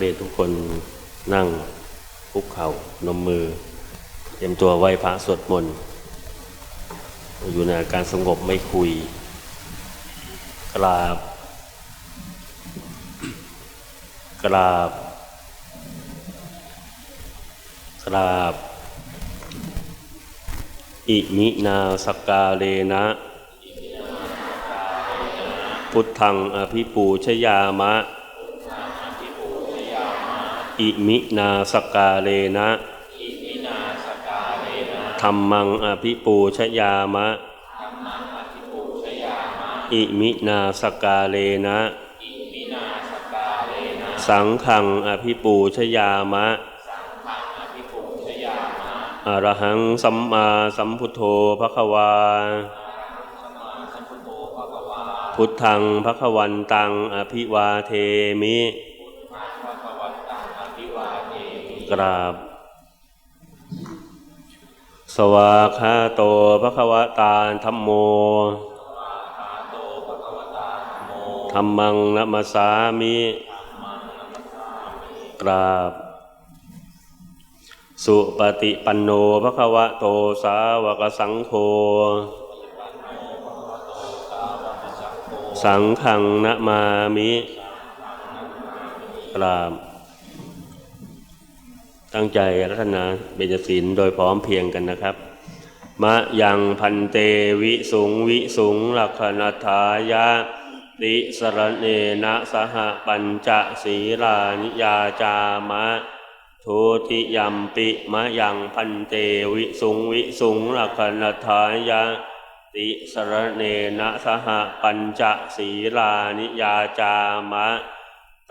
เรทุกคนนั่งคุกเข่านมมือ เตรียมตัวไหว้พระสวดมนต์อยู่ในอาการสงบไม่คุย กราบ กราบ กราบ อิมินาสกกาเลนะ พุทธังอภิปูชยามะ อิมินาสกาเลนะธรรมังอภิปูชยามะ อิมินาสกกาเลนะ สังขังอภิปูชยามะ อรหังสัมมาสัมพุทโธภควา พุทธังภควันตังอภิวาเทมิ กราบ สวาคาโตภควตาธรรมโมธรรมังนัมสามิกราบ สุปฏิปันโนภควะโตสาวกสังโฆสังขังนะมามิกราบ ตั้งใจรัตนาเบญจศีลโดยพร้อมเพียงกันนะครับ มะยังพันเตวิสุงวิสุงลักขณทายะติสรณเนนะสหปัญจศีลานิยาจามะทุติยัมปิมะยังพันเตวิสุงวิสุงลักขณทายะติสรณเนนะสหปัญจศีลานิยาจามะ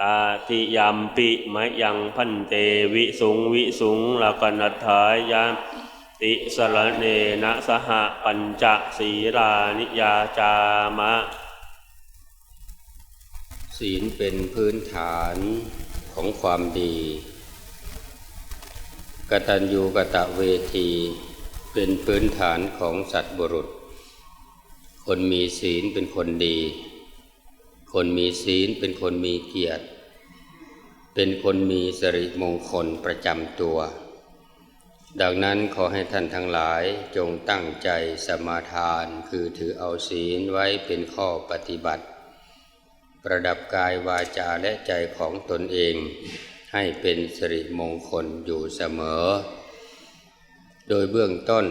ตาติยัมปิมะยังพันเตวิสุงวิสุงลกนัทายะติสรณเนนะสหปัญจศีลานิยาจามะ ศีลเป็นพื้นฐานของความดี กตัญญูกตะเวที เป็นพื้นฐานของสัตว์บุรุษ คนมีศีลเป็นคนดี คนมีศีลเป็นคนมีเกียรติ เป็นคนมีสิริมงคลประจำตัว ดังนั้นขอให้ท่านทั้งหลายจงตั้งใจสมาทานคือถือเอาศีลไว้เป็นข้อปฏิบัติ ประดับกายวาจาและใจของตนเอง ให้เป็นสิริมงคลอยู่เสมอ โดยเบื้องต้น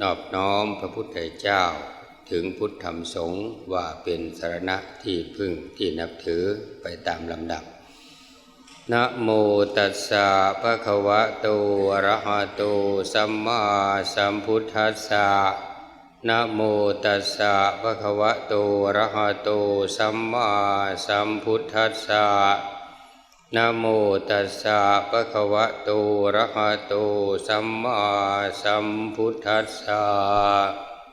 นอบน้อมพระพุทธเจ้า ถึงพุทธธรรมสงฆ์ว่าเป็นสารณะที่พึ่งที่นับถือไปตามลำดับนะโมตัสสะภะคะวะโตอะระหะโตสัมมาสัมพุทธัสสะนะโมตัสสะภะคะวะโตอะระหะโตสัมมาสัมพุทธัสสะนะโมตัสสะภะคะวะโตอะระหะโตสัมมาสัมพุทธัสสะ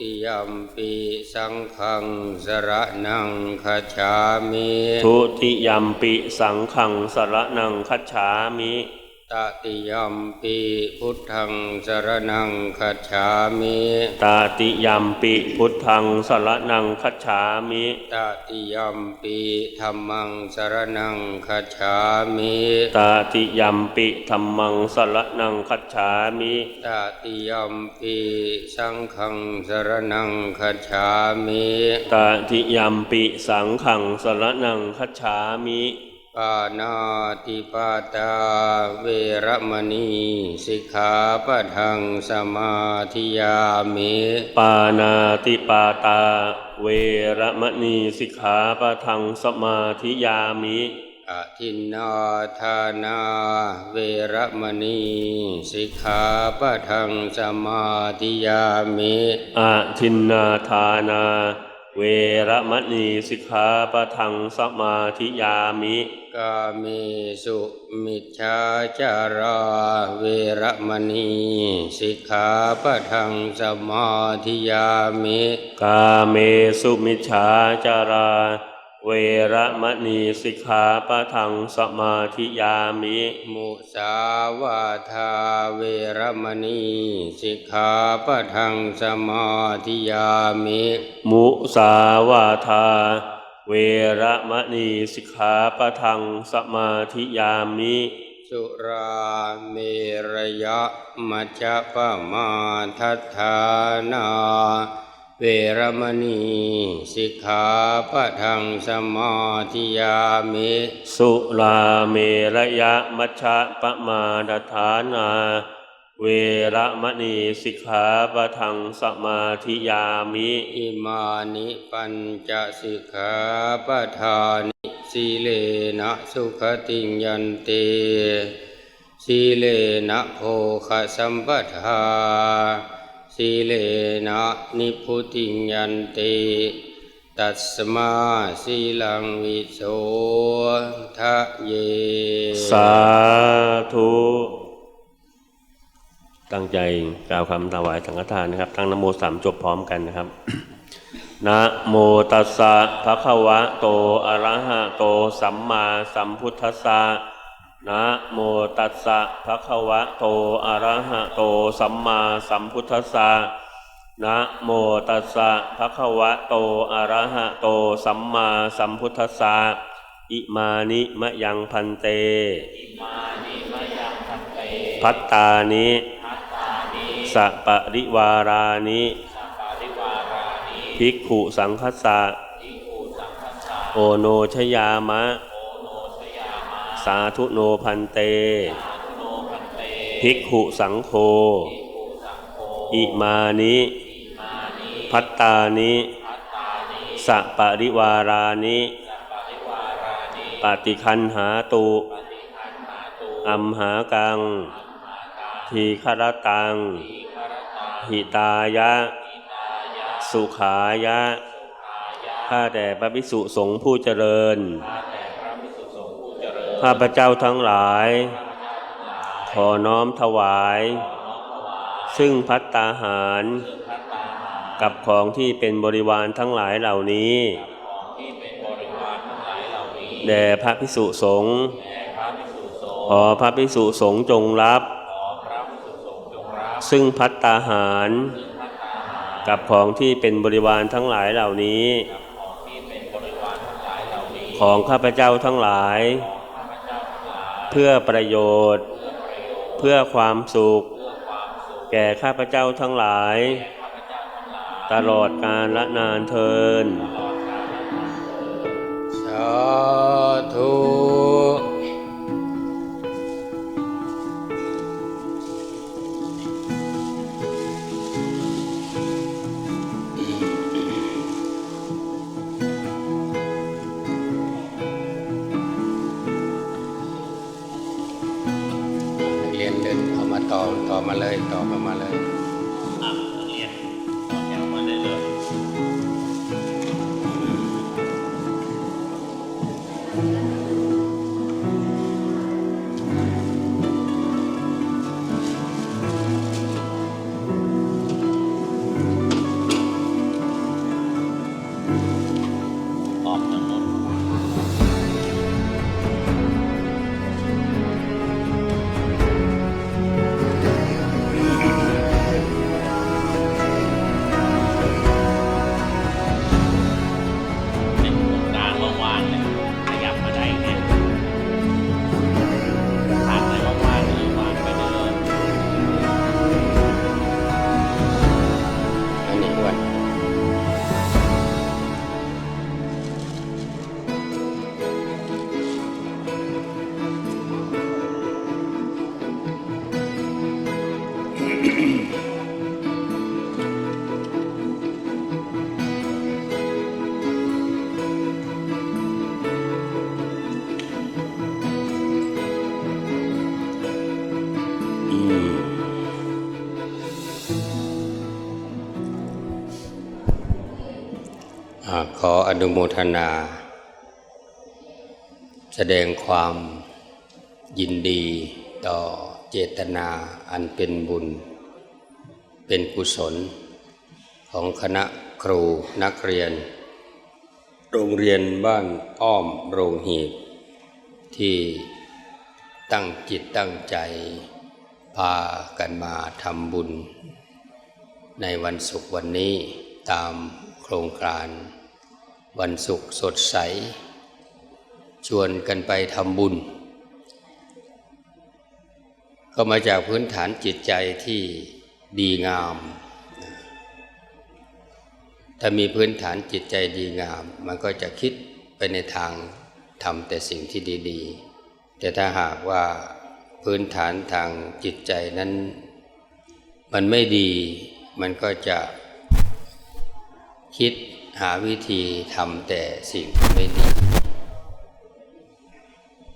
ิยัมปีสังฆังสรนังคัจฉามิทุติยัมปิสังฆังสรนังคัจฉามิ ตติยัมปีพุทธังสรนังคัจฉามิตาติยัมปิพุทธังสรนังคัจฉามิตติยัมปีธัมมังสรนังคัจฉามิตาติยัมปิธัมมังสรนังคัจฉามิตติยัมปีสังฆังสรนังคัจฉามิตาติยัมปิสังฆังสรนังคัจฉามิต ปานาติปาตาเวระมณีสิกขาปะทังสมาธิยามิปานาติปาตาเวระมณีสิกขาปะทังสมาธิยามิอทินนาทานาเวระมณีสิกขาปะทังสมาธิยามิอาทินนาทานา เวระมณีสิกขาปะทังสมาธิยามิกาเมสุมิจฉาจาราเวระมณีสิกขาปะทังสมาธิยามิกาเมสุมิจฉาจารา เวระมณีสิกขาปะทังสมาธิยามิ มุสาวาทาเวระมณีสิกขาปะทังสมาธิยามิ มุสาวาทาเวระมณีสิกขาปะทังสมาธิยามิสุราเมรยะมัจจปมาทัฏฐานา เวระมณีสิกขาปะทังสมาธิยามิสุราเมระยะมัชฌะปะมาดฐานา เวระมณีสิกขาปะทังสมาธิยามิอิมานิปัญจสิกขาปะทานิสีเลนะสุขติงยันเตสีเลนะโภคสัมปทา สีเลนะนิพพุติยันเตตัสมาสีลังวิโสทะเย สาธุ ตั้งใจกล่าวคำถวายสังฆทานนะครับตั้งนโมสามจบพร้อมกันนะครับนะโมตัสสะภะคะวะโตอะระหะโต สัมมาสัมพุทธัสสะ นะโมตัสสะภะคะวะโตอะระหะโตสัมมาสัมพุทธัสสะนะโมตัสสะภะคะวะโตอะระหะโตสัมมาสัมพุทธัสสะอิมานิมะยังพันเตพัตตานิสัปริวารานิภิกขุสังคัสสะโอโนชยามะ สาธุโนพันเต ภิกขุสังโฆ อิมานิ พัตตานิสัปริวารานิ ปฏิคันหาตุอัมหากัง ทีครตัง หิตายะ สุขายะ ข้าแต่พระภิกษุสงฆ์ผู้เจริญ ข้าพเจ้าทั้งหลาย ขอน้อมถวาย ซึ่งพัตตาหาร กับของที่เป็นบริวารทั้งหลายเหล่านี้แด่พระภิกษุสงฆ์ขอพระภิกษุสงฆ์จงรับ ซึ่งพัตตาหาร กับของที่เป็นบริวารทั้งหลายเหล่านี้ ของข้าพเจ้าทั้งหลาย เพื่อประโยชน์ เพื่อความสุข แก่ข้าพเจ้าทั้งหลาย ตลอดกาลละนานเทินสาธุ ต่อมาเลยต่อมามาเลย นุโมทนา แสดงความยินดีต่อเจตนาอันเป็นบุญ เป็นกุศล ของคณะครูนักเรียน โรงเรียนบ้านอ้อมโรงหีบ ที่ตั้งจิตตั้งใจ พากันมาทำบุญ ในวันศุกร์วันนี้ตามโครงการ วันศุกร์สดใส ชวนกันไปทำบุญ ก็มาจากพื้นฐานจิตใจที่ดีงาม ถ้ามีพื้นฐานจิตใจดีงาม มันก็จะคิดไปในทางทำแต่สิ่งที่ดี ๆ แต่ถ้าหากว่าพื้นฐานทางจิตใจนั้น มันไม่ดี มันก็จะคิด หาวิธีทำแต่สิ่งไม่ดี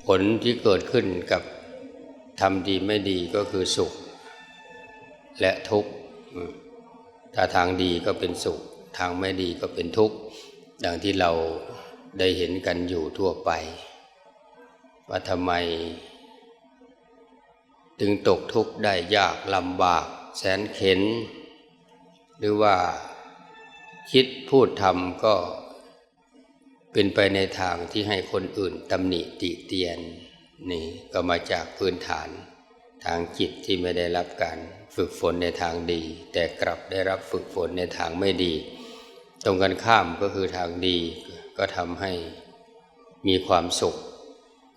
ผลที่เกิดขึ้นกับทำดีไม่ดีก็คือสุข และทุกข์ถ้าทางดีก็เป็นสุข ทางไม่ดีก็เป็นทุกข์ดังที่เราได้เห็นกันอยู่ทั่วไป ว่าทำไม ถึงตกทุกข์ได้ยากลำบาก แสนเข็น หรือว่า คิดพูดทำก็เป็นไปในทางที่ให้คนอื่นตำหนิติเตียนนี่ก็มาจากพื้นฐาน ทางจิตที่ไม่ได้รับการฝึกฝนในทางดี แต่กลับได้รับฝึกฝนในทางไม่ดี ตรงกันข้ามก็คือทางดีก็ทำให้มีความสุข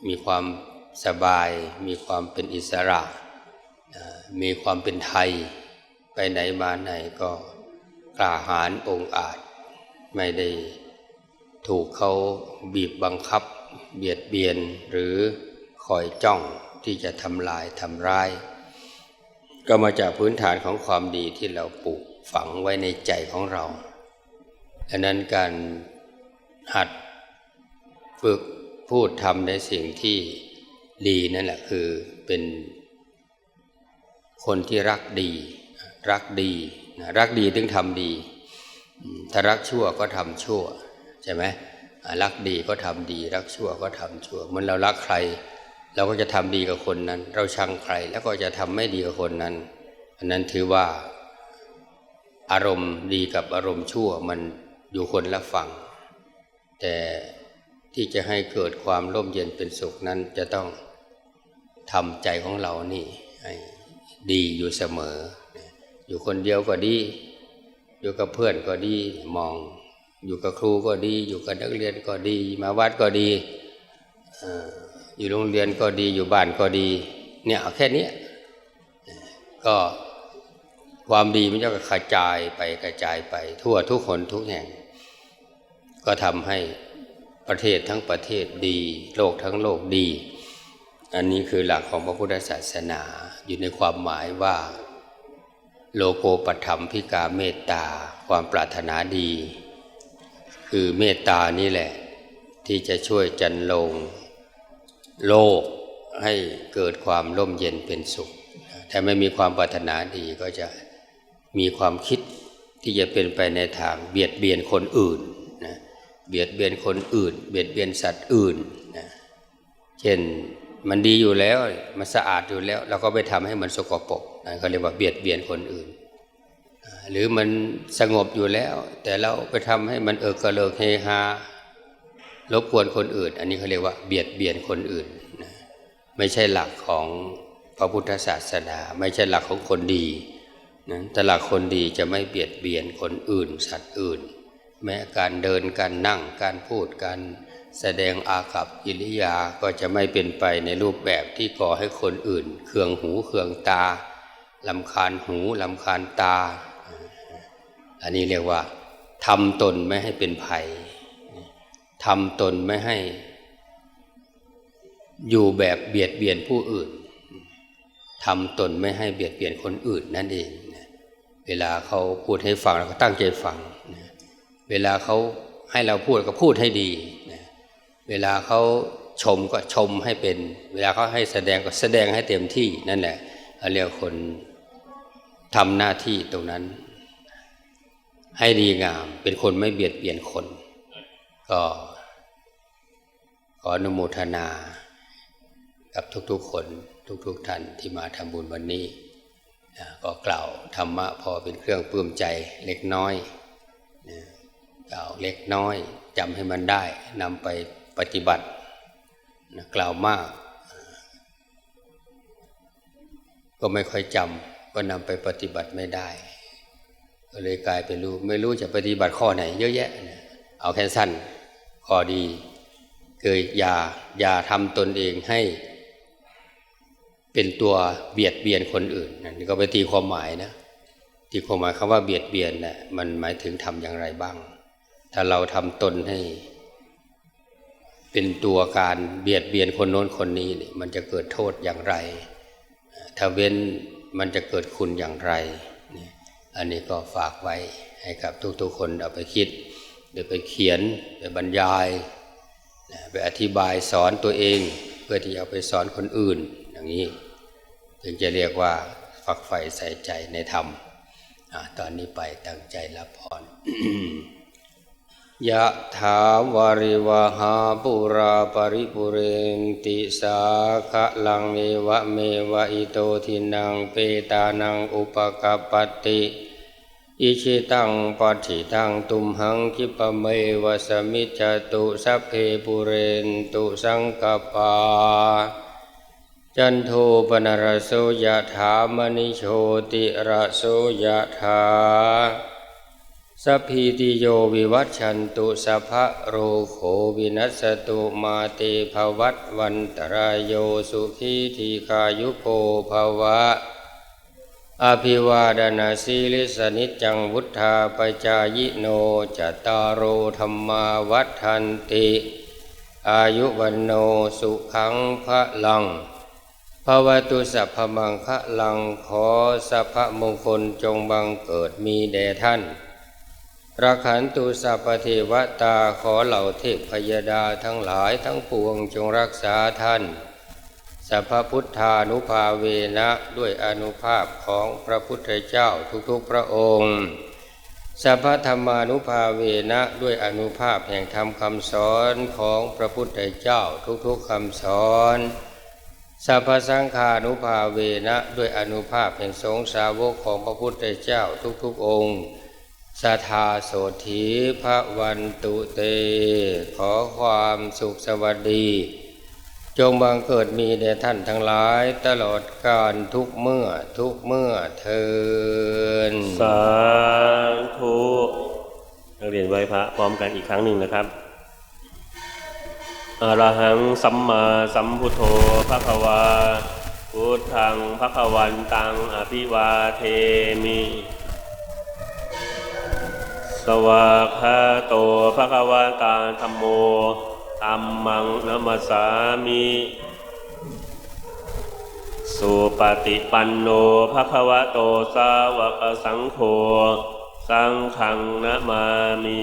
มีความสบาย มีความเป็นอิสระ มีความเป็นไทย ไปไหนมาไหนก็ กล้าหาญองอาจ ไม่ได้ถูกเขาบีบบังคับ เบียดเบียนหรือคอยจ้องที่จะทำลายทำร้าย ก็มาจากพื้นฐานของความดีที่เราปลูกฝังไว้ในใจของเราดังนั้นการหัดฝึกพูดทำในสิ่งที่ดีนั่นแหละคือเป็นคนที่รักดี รักดี รักดีถึงทำดี ถ้ารักชั่วก็ทำชั่วใช่ไหมรักดีก็ทำดี รักชั่วก็ทำชั่วมันเรารักใคร เราก็จะทำดีกับคนนั้น เราชังใครแล้วก็จะทำไม่ดีกับคนนั้นอันนั้นถือว่าอารมณ์ดีกับอารมณ์ชั่วมันอยู่คนละฝั่ง แต่ที่จะให้เกิดความร่มเย็นเป็นสุขนั้นจะต้องทำใจของเรานี่ดีอยู่เสมอ อยู่คนเดียวก็ดี อยู่กับเพื่อนก็ดีมอง อยู่กับครูก็ดี อยู่กับนักเรียนก็ดี มาวัดก็ดีอยู่โรงเรียนก็ดีอยู่บ้านก็ดี เนี่ยเอาแค่นี้ก็ความดีมันจะกระจายไปกระจายไป ทั่วทุกคนทุกแห่ง ก็ทำให้ประเทศทั้งประเทศดี โลกทั้งโลกดี อันนี้คือหลักของพระพุทธศาสนาอยู่ในความหมายว่า โลโกปัฏฐมพิกาเมตตาความปรารถนาดี คือเมตตานี่แหละ ที่จะช่วยจันลง โลกให้เกิดความร่มเย็นเป็นสุข ถ้าไม่มีความปรารถนาดีก็จะมีความคิดที่จะเป็นไปในทางเบียดเบียนคนอื่นนะเบียดเบียนคนอื่น เบียดเบียนสัตว์อื่นนะเช่น มันดีอยู่แล้ว มันสะอาดอยู่แล้ว เราก็ไปทำให้มันสกปรกนั่นเขาเรียกว่าเบียดเบียนคนอื่น หรือมันสงบอยู่แล้ว แต่เราไปทำให้มันเอิกกระเลิกเฮฮารบกวนคนอื่น อันนี้เขาเรียกว่าเบียดเบียนคนอื่นนะไม่ใช่หลักของพระพุทธศาสนา ไม่ใช่หลักของคนดีนะแต่หลักคนดีจะไม่เบียดเบียนคนอื่น สัตว์อื่น แม้การเดินการนั่งการพูดการ แสดงอากับกิริยาก็จะไม่เป็นไปในรูปแบบที่ก่อให้คนอื่นเคืองหูเคืองตาลำคาญหูลำคาญตา อันนี้เรียกว่าทำตนไม่ให้เป็นภัยทำตนไม่ให้ อยู่แบบเบียดเบียนผู้อื่นทำตนไม่ให้เบียดเบียนคนอื่นนั่นเองเวลาเขาพูดให้ฟังเราก็ตั้งใจฟัง เวลาเขาให้เราพูดก็พูดให้ดี เวลาเขาชมก็ชมให้เป็น เวลาเขาให้แสดงก็แสดงให้เต็มที่นั่นแหละเรียกคนทำหน้าที่ตรงนั้น ให้ดีงามเป็นคนไม่เบียดเบียนคน ก็ขออนุโมทนา กับทุกๆคนทุกๆท่านที่มาทำบุญวันนี้ ก็กล่าวธรรมะพอเป็นเครื่องปลื้มใจเล็กน้อยกล่าวเล็กน้อยจำให้มันได้นำไป ปฏิบัตินะกล่าวมาก ก็ไม่ค่อยจำก็นำไปปฏิบัติไม่ได้ ก็เลยกลายเป็นรู้ไม่รู้จะปฏิบัติข้อไหน เยอะแยะนะเอาแค่สั้นข้อดีคืออย่าอย่าทำตนเองให้ เป็นตัวเบียดเบียนคนอื่นนะนี่ก็ไปตีความหมายนะตีความหมายคำว่าเบียดเบียนนะ่ะมันหมายถึงทำอย่างไรบ้าง ถ้าเราทำตนให้ เป็นตัวการเบียดเบียนคนโน้นคนนี้นี่มันจะเกิดโทษอย่างไร ถ้าเว้นมันจะเกิดคุณอย่างไรนี่อันนี้ก็ฝากไว้ให้กับทุกๆคนเอาไปคิดเดี๋ยวไปเขียนไปบรรยายไปอธิบายสอนตัวเอง เพื่อที่จะเอาไปสอนคนอื่นอย่างนี้ ถึงจะเรียกว่าฝักใฝ่ใส่ใจในธรรมอตอนนี้ไปตั้งใจรับพร ยะถาวาริวหาปุราปริปุเรนติสาคะลังเอวะเมวะอิโตทินังเปตานังอุปกปปติอิชิตังปฏิตังตุมหังคิปเมวะสมิจตุสัพเพปุเรนตุสังกปา จันโทปนรสโสยะถามณิโชติระโสยะถา สพพิติโยวิวัชชันตุสัพะโรโควินัสตุมาเตภวัตวันตรายโยสุขีทีคายุโกภวะ อภิวาดนาสีลิสนิจังวุธาปจายโนจตารโรธรรมาวัฏันติ อายุวันโนสุขังพระลังภวตุสัพพมังคะลังขอสัพพมงคลจงบังเกิดมีแด่ท่าน รักขันตุสัพพเทวตาขอเหล่าเทพพยดาทั้งหลายทั้งปวงจงรักษาท่านสัพพพุทธานุภาเวนะด้วยอนุภาพของพระพุทธเจ้าทุกๆพระองค์สัพพธรรมานุภาเวนะด้วยอนุภาพแห่งธรรมคำสอนของพระพุทธเจ้าทุกๆคำสอนสัพพสังฆานุภาเวนะด้วยอนุภาพแห่งสงฆ์สาวกของพระพุทธเจ้าทุกๆองค์ สัทธาโสธีพระวันตุเต ขอความสุขสวัสดี จงบังเกิดมีแด่ท่านทั้งหลายตลอดกาลทุกเมื่อทุกเมื่อเทินสาธุนักเรียนไหว้พระพร้อมกันอีกครั้งหนึ่งนะครับอรหังสัมมาสัมพุทโธภะคะวาพุทธังภะคะวันตังอภิวาเทมิ สวากขาโตภะคะวาตาธรรมโมธัมมังนัมสสามิสุปฏิปันโนภะคะวะโตสาวกสังโฆ สังขังนะมามิ